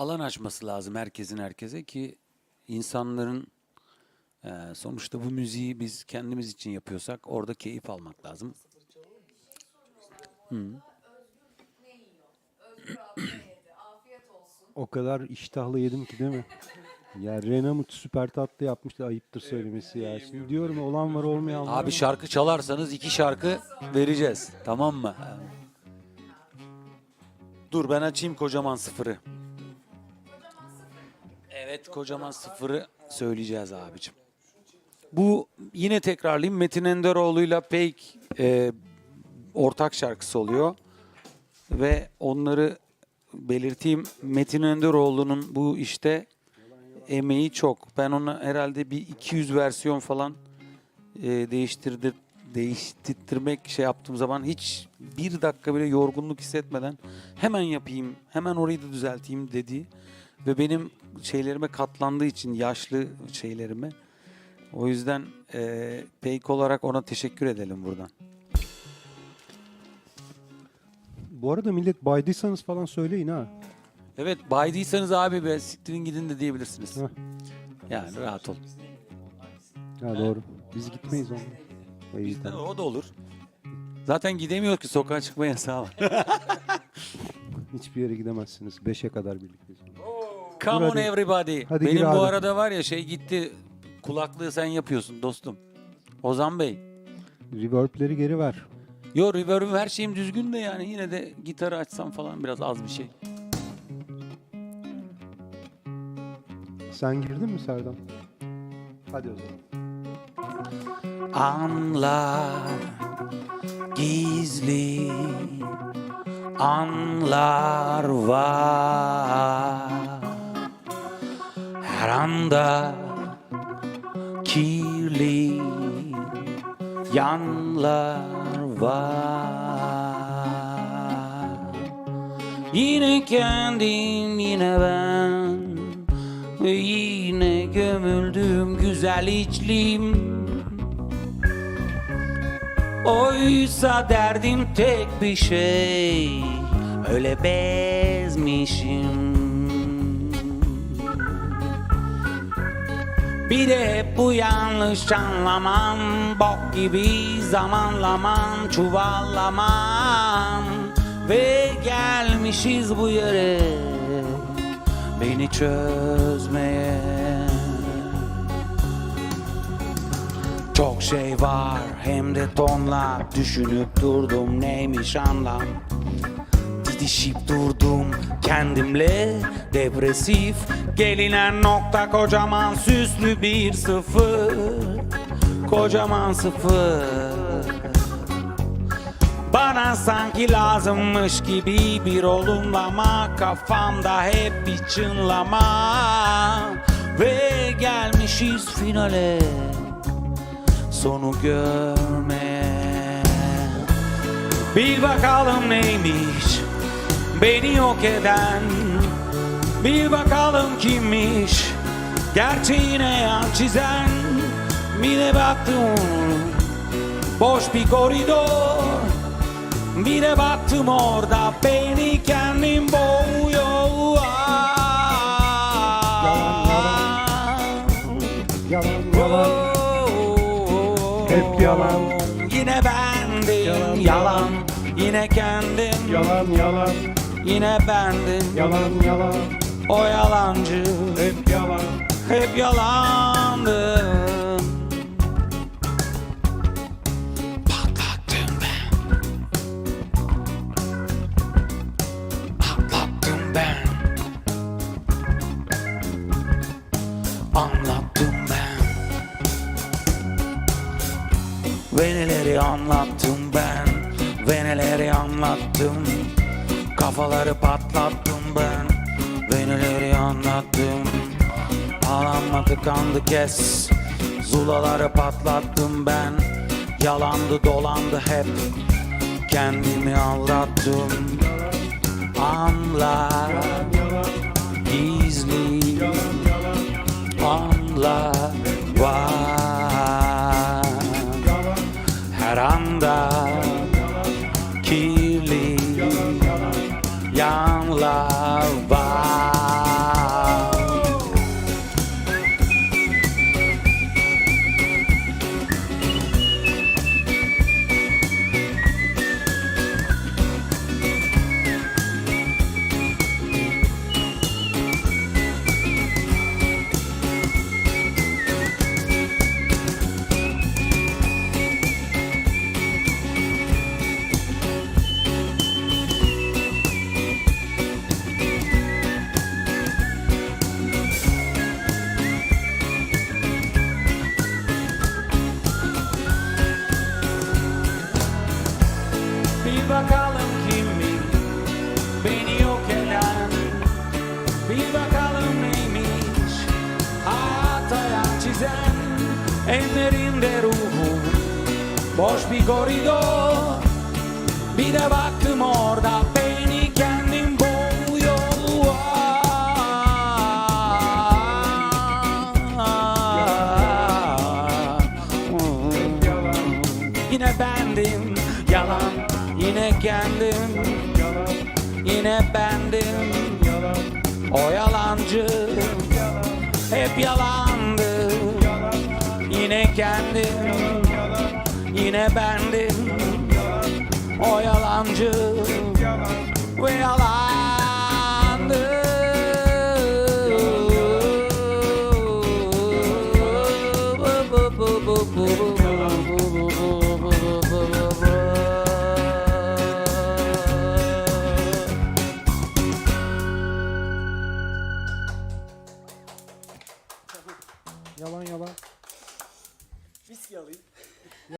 alan açması lazım herkesin herkese ki insanların e, sonuçta bu müziği biz kendimiz için yapıyorsak orada keyif almak lazım. O kadar iştahlı yedim ki değil mi? Ya Renamut süper tatlı yapmıştı ayıptır söylemesi ya. Şimdi diyorum olan var olmayan var. Abi şarkı çalarsanız iki şarkı vereceğiz. Tamam mı? Dur ben açayım kocaman sıfırı. Kocaman sıfırı söyleyeceğiz abicim. Bu yine tekrarlayayım Metin Enderoğlu'yla Peyk e, ortak şarkısı oluyor. Ve onları belirteyim Metin Enderoğlu'nun bu işte emeği çok. Ben ona herhalde bir 200 versiyon falan e, değiştirdir değiştirmek şey yaptığım zaman hiç bir dakika bile yorgunluk hissetmeden hemen yapayım, hemen orayı da düzelteyim dedi. Ve benim şeylerime katlandığı için yaşlı şeylerime. O yüzden e, Peyk olarak ona teşekkür edelim buradan. Bu arada millet baydıysanız falan söyleyin ha. Evet baydıysanız abi be siktirin gidin de diyebilirsiniz. Heh. Yani rahat ol. Ha doğru. Biz gitmeyiz onunla. İyi, Bizde tamam. o da olur. Zaten gidemiyor ki sokağa çıkma yasağı var. Hiçbir yere gidemezsiniz. 5'e kadar birlikteyiz. Come on everybody. Hadi Benim gir bu abi. arada var ya şey gitti. Kulaklığı sen yapıyorsun dostum. Ozan Bey. Reverb'leri geri ver. Yo reverb'üm her şeyim düzgün de yani yine de gitarı açsam falan biraz az bir şey. Sen girdin mi Serdar? Hadi o zaman. Anlar gizli anlar var Her kirli yanlar var. Yine kendim yine ben yine gömüldüm güzel içlim. Oysa derdim tek bir şey Öyle bezmişim Bir de hep bu yanlış anlamam Bok gibi zamanlamam Çuvallamam Ve gelmişiz bu yere Beni çözmeye. Çok şey var hem de tonla Düşünüp durdum neymiş anlam? Didişip durdum kendimle Depresif gelinen nokta Kocaman süslü bir sıfır. Kocaman sıfır. Bana sanki lazımmış gibi bir olumlama Kafamda hep bir çınlama. Ve gelmişiz finale. Sonu görmeye Bil bakalım neymiş Beni yok eden Bil bakalım kimmiş Gerçeğine yan çizen Bir de baktım Boş bir koridor bir de baktım orada beni kendim boğuyor. Yalan yalan. Hep yalan. Yine bendim Yalan, yalan, Yine kendim Yalan yalan. Yine bendim Yalan yalan. O yalancı. Hep yalan. Hep yalandım Patlattım ben. Patlattım ben. Anlattım ben. Ve neleri anlattım ben? Ve neleri anlattım Kafaları patlattım ben Ve neleri anlattım. Ağlanma tıkandı kes. Zulaları patlattım ben. Yalandı dolandı hep. Kendimi aldattım. Anlar Kirli ayak çizen Ellerinde ruhum Boş bir koridor Bir de baktım orada Beni kendim boğuyor Yine bendim yalan. Yine kendim Yine bendim. O yalancı Hep yalandı Yine kendim Yine bendim. O yalancı